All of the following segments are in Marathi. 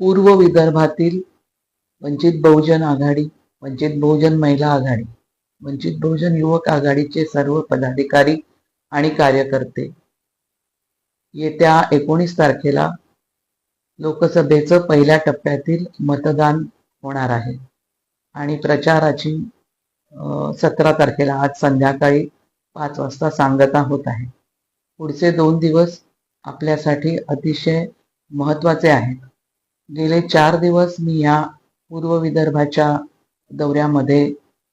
पूर्व विदर्भातील वंचित बहुजन आघाडी वंचित बहुजन महिला आघाडी वंचित बहुजन युवक आघाडीचे सर्व पदाधिकारी आणि कार्यकर्ते येत्या एकोणीस तारखेला लोकसभेचं पहिल्या टप्प्यातील मतदान होणार आहे. आणि प्रचाराची सतरा तारखेला आज संध्याकाळी पाच वाजता सांगता होत आहे. पुढचे दोन दिवस आपल्यासाठी अतिशय महत्त्वाचे आहेत. गेले चार दिवस मी या पूर्व विदर्भाच्या दौऱ्यामध्ये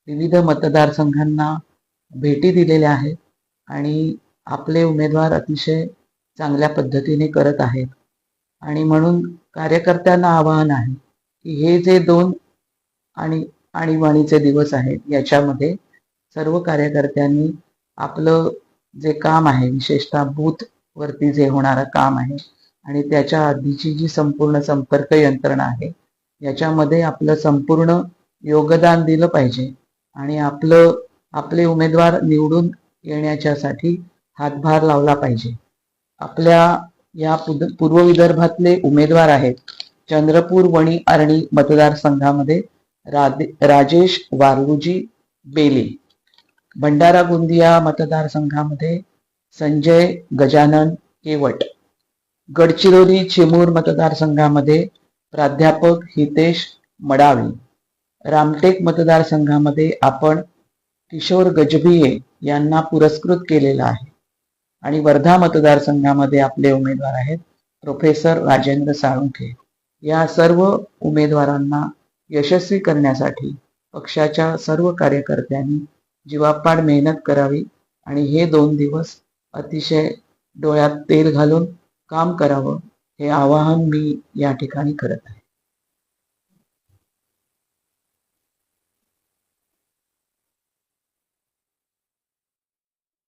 विविध मतदारसंघांना भेटी दिलेल्या आहेत आणि आपले उमेदवार अतिशय चांगल्या पद्धतीने करत आहेत. आणि म्हणून कार्यकर्त्यांना आवाहन आहे की हे जे दोन आणि आणीबाणीचे दिवस आहेत याच्यामध्ये सर्व कार्यकर्त्यांनी आपलं जे काम आहे विशेषतः बूथवरती जे होणारं काम आहे आणि त्याच्या आधीची जी संपूर्ण संपर्क यंत्रणा आहे याच्यामध्ये आपलं संपूर्ण योगदान दिलं पाहिजे आणि आपलं आपले उमेदवार निवडून येण्याच्यासाठी हातभार लावला पाहिजे. आपल्या या पुद- पूर्व विदर्भातले उमेदवार आहेत चंद्रपूर वणी अरणी मतदारसंघामध्ये राधे- राजेश वारलुजी बेले. भंडारा गोंदिया मतदारसंघामध्ये संजय गजानन केवट. गडचिरोली चिमूर मतदारसंघामध्ये प्राध्यापक हितेश मडावी. रामटेक मतदारसंघामध्ये आपण किशोर गजबिये यांना पुरस्कृत केलेला आहे. आणि वर्धा मतदारसंघामध्ये आपले उमेदवार आहेत प्रोफेसर राजेंद्र साळुंखे. या सर्व उमेदवारांना यशस्वी करण्यासाठी पक्षाच्या सर्व कार्यकर्त्यांनी जीवापाड मेहनत करावी आणि हे दोन दिवस अतिशय डोळ्यात तेल घालून काम करावं हे आवाहन मी या ठिकाणी करत आहे.